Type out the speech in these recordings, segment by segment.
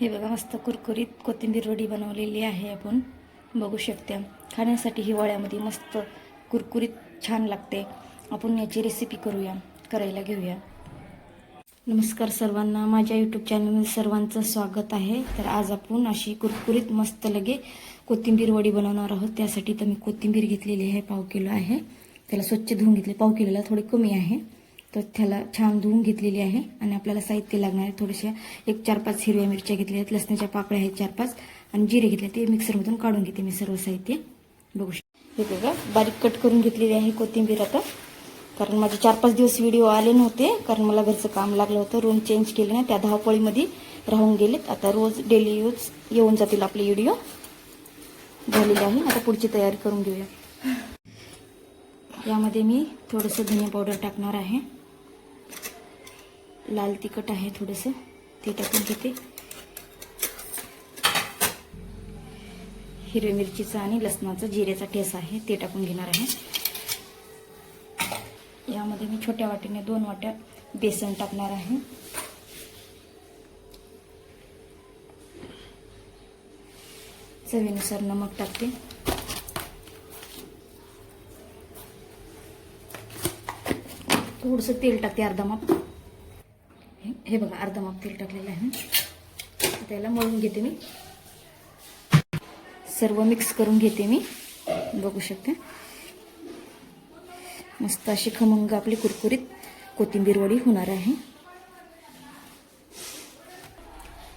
हे बघा मस्त कुरकुरीत कोथिंबीर वडी बनवलेली आहे आपण. बघू शकता. खाण्यासाठी हिवाळ्यामध्ये मस्त कुरकुरीत छान लागते. आपण याची रेसिपी करूया करायला घेऊया. नमस्कार सर्वांना माझ्या यूट्यूब चॅनलमध्ये सर्वांचं स्वागत आहे. तर आज आपण अशी कुरकुरीत मस्त लगे कोथिंबीर वडी बनवणार आहोत. त्यासाठी तर मी कोथिंबीर घेतलेली आहे पाव किलो आहे. त्याला स्वच्छ धुवून घेतले पाव किलोला थोडी कमी आहे. तर त्याला छान धुवून घेतलेली आहे आणि आपल्याला साहित्य लागणार आहे. थोड्याशा एक चार पाच हिरव्या मिरच्या घेतल्या आहेत लसणाच्या पाकळ्या आहेत चार पाच आणि जिरे घेतले ते मिक्सरमधून काढून घेते मी सर्व साहित्य. बघू शकतो. हे बघा बारीक कट करून घेतलेली आहे कोथिंबीर आता. कारण माझे चार पाच दिवस व्हिडिओ आले नव्हते कारण मला घरचं काम लागलं होतं. रूम चेंज केले ना त्या धावपळीमध्ये राहून गेलेत. आता रोज डेली यूज येऊन जातील आपले व्हिडिओ झालेले आहे. आता पुढची तयारी करून घेऊया. यामध्ये मी थोडंसं धने पावडर टाकणार आहे. लाल तिखट आहे थोडंसं. ते टाकून घेते. हिरवी मिरचीचा आणि लसणाचा जिऱ्याचा ठेसा आहे ते टाकून घेणार आहे. यामध्ये मी छोट्या वाटीने दोन वाट्या बेसन टाकणार आहे. चवीनुसार नमक टाकते. थोडंसं तेल टाकते अर्धा माप. हे- बघा अर्धा माप तेल टाकलेलं आहे. त्याला मळून घेते मी. सर्व मिक्स करून घेते मी. बघू शकते. मस्त अशी खमंग आपली कुरकुरीत कोथिंबीर वडी होणार आहे.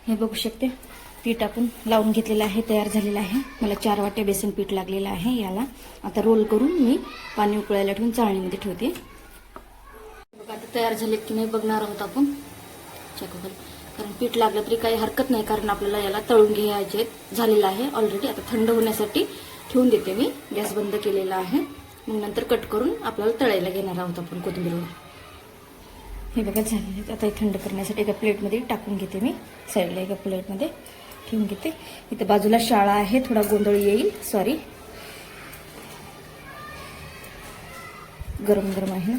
हे बघू शकते. पीठ आपण लावून घेतलेलं आहे तयार झालेलं आहे. मला चार वाट्या बेसन पीठ लागलेलं आहे याला. आता रोल करून मी पाणी उकळायला ठेवून चाळणीमध्ये ठेवते. बघा आता तयार झालेत की नाही बघणार आहोत आपण. चेक करू कारण पीठ लागलं तरी काही हरकत नाही कारण आपल्याला याला तळून घ्यायचे झालेलं आहे ऑलरेडी आता थंड होण्यासाठी ठेवून देते मी. गॅस बंद केलेला आहे. मग नंतर कट करून आपल्याला तळायला घेणार आहोत आपण कोथिंबीरवर. हे बघा झाले आता हे थंड करण्यासाठी एका प्लेटमध्ये टाकून घेते मी. साईडला एका प्लेटमध्ये ठेवून घेते. इथं बाजूला शाळा आहे. थोडा गोंधळ येईल. सॉरी गरम गरम आहे ना?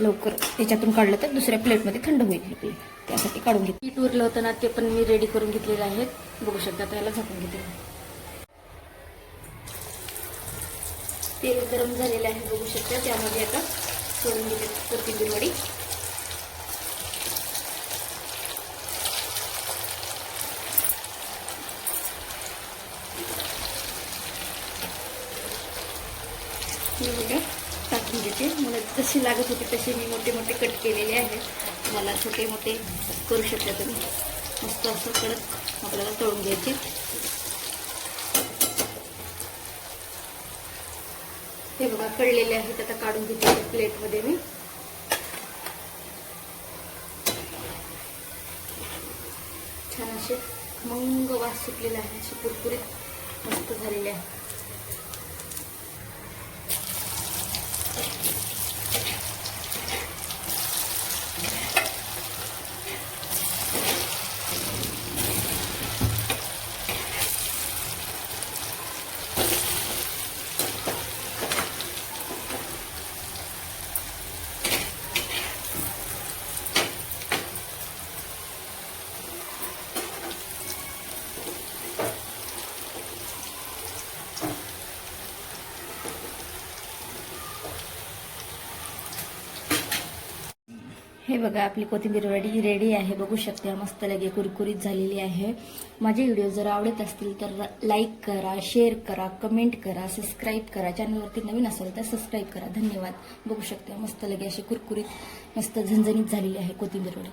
लवकर त्याच्यातून काढलं तर दुसऱ्या प्लेटमध्ये थंड होईल हे त्यासाठी काढून घेते पीठ उरलं होतं ना ते पण मी रेडी करून घेतलेलं आहेत. बघू शकता त्याला झाकून घेते. तेल गरम झालेलं आहे बघू शकता. त्यामध्ये आता सोडून घेते कोथिंबीर वडी. मी बघा. टाकून देते. मला जशी लागत होती तसे मी मोठे मोठे कट केलेले आहेत मला छोटे मोठे करू शकता तुम्ही. मस्त असं कडक आपल्याला तळून घ्यायचे. हे बघा कळलेले आहेत आता काढून घेते प्लेटमध्ये मी. छान असे मंग वास सुटलेला आहे असे कुरकुरीत मस्त झालेले आहे हे बघा आपली कोथिंबीर रेडी रेडी आहे. बघू शकते मस्त लगे कुरकुरीत झालेली आहे. माझे व्हिडिओ जर आवडत असतील तर लाईक करा शेअर करा कमेंट करा सबस्क्राईब करा. चॅनलवरती नवीन असेल तर सबस्क्राईब करा. धन्यवाद. बघू शकते मस्त लगे अशी कुरकुरीत मस्त झणझणीत झालेली आहे कोथिंबीर वडी.